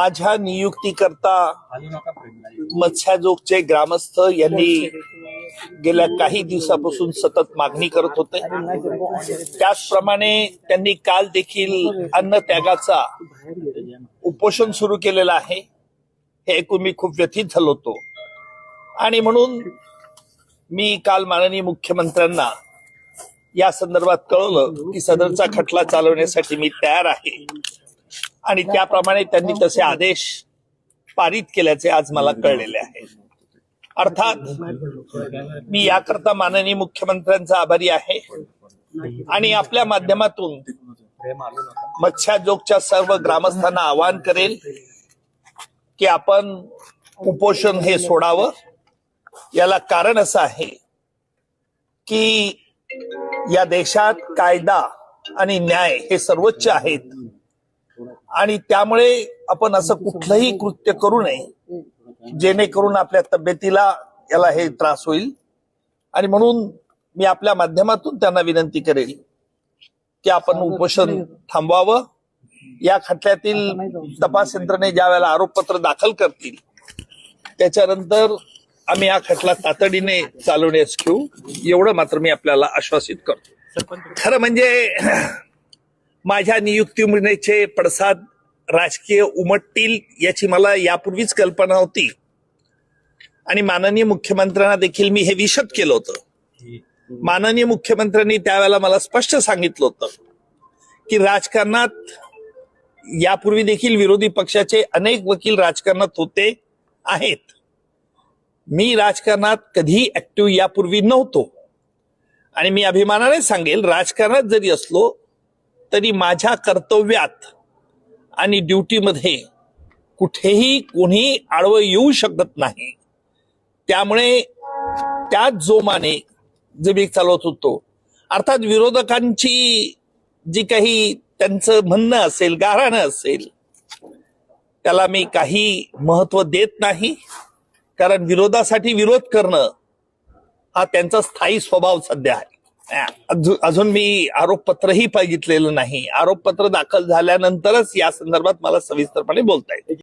माझ्या नियुक्तीकरता मत्स्याजोगचे ग्रामस्थ यांनी गेल्या काही दिवसापासून सतत मागणी करत होते. त्याचप्रमाणे त्यांनी काल देखील अन्न त्यागाचा उपोषण सुरू केलेलं आहे. हे ऐकून मी खूप व्यथित झालो होतो. आणि म्हणून मी काल माननीय मुख्यमंत्र्यांना या संदर्भात कळवलं की सदरचा खटला चालवण्यासाठी मी तयार आहे. आणि त्याप्रमाणे त्यांनी तसे आदेश पारित केल्याचे आज मला कळलेले आहे. अर्थात मी याकरता माननीय मुख्यमंत्र्यांचा आभारी आहे. आणि आपल्या माध्यमातून मत्स्याजोगच्या सर्व ग्रामस्थांना आवाहन करेल की आपण उपोषण हे सोडावं. याला कारण असं आहे की या देशात कायदा आणि न्याय हे सर्वोच्च आहेत. आणि त्यामुळे आपण असं कुठलंही कृत्य करू नये. जेणेकरून आपल्या तब्येतीला याला हे त्रास होईल. आणि म्हणून मी आपल्या माध्यमातून त्यांना विनंती करेल की आपण उपोषण थांबवावं. या खटल्यातील तपास यंत्रणे ज्या वेळेला आरोपपत्र दाखल करतील त्याच्यानंतर आम्ही हा खटला तातडीने चालवण्यास घेऊ. एवढं मात्र मी आपल्याला आश्वासित करतो. खरं म्हणजे माझ्या नियुक्तीचे पडसाद राजकीय उमटतील याची मला यापूर्वीच कल्पना होती. आणि माननीय मुख्यमंत्र्यांना देखील मी हे विशद केलं होतं. माननीय मुख्यमंत्र्यांनी त्यावेळेला मला स्पष्ट सांगितलं होतं की राजकारणात यापूर्वी देखील विरोधी पक्षाचे अनेक वकील राजकारणात होते आहेत. मी राजकारणात कधी ऍक्टिव्ह यापूर्वी नव्हतो. आणि मी अभिमानाने सांगेल राजकारणात जरी असलो तरी माझ्या कर्तव्यात आणि ड्युटीमध्ये कुठेही कोणी आडवं येऊ शकत नाही. त्यामुळे त्याच जोमाने जे मी चालवत होतो अर्थात विरोधकांची जी काही त्यांचं म्हणणं असेल गाराणं असेल त्याला मी काही महत्त्व देत नाही. कारण विरोधासाठी विरोध करणं हा त्यांचा स्थायी स्वभाव सध्या आहे. अजून मी आरोपपत्रही बघितलेलं नाही. आरोपपत्र दाखल झाल्यानंतरच या संदर्भात मला सविस्तरपणे बोलता येईल.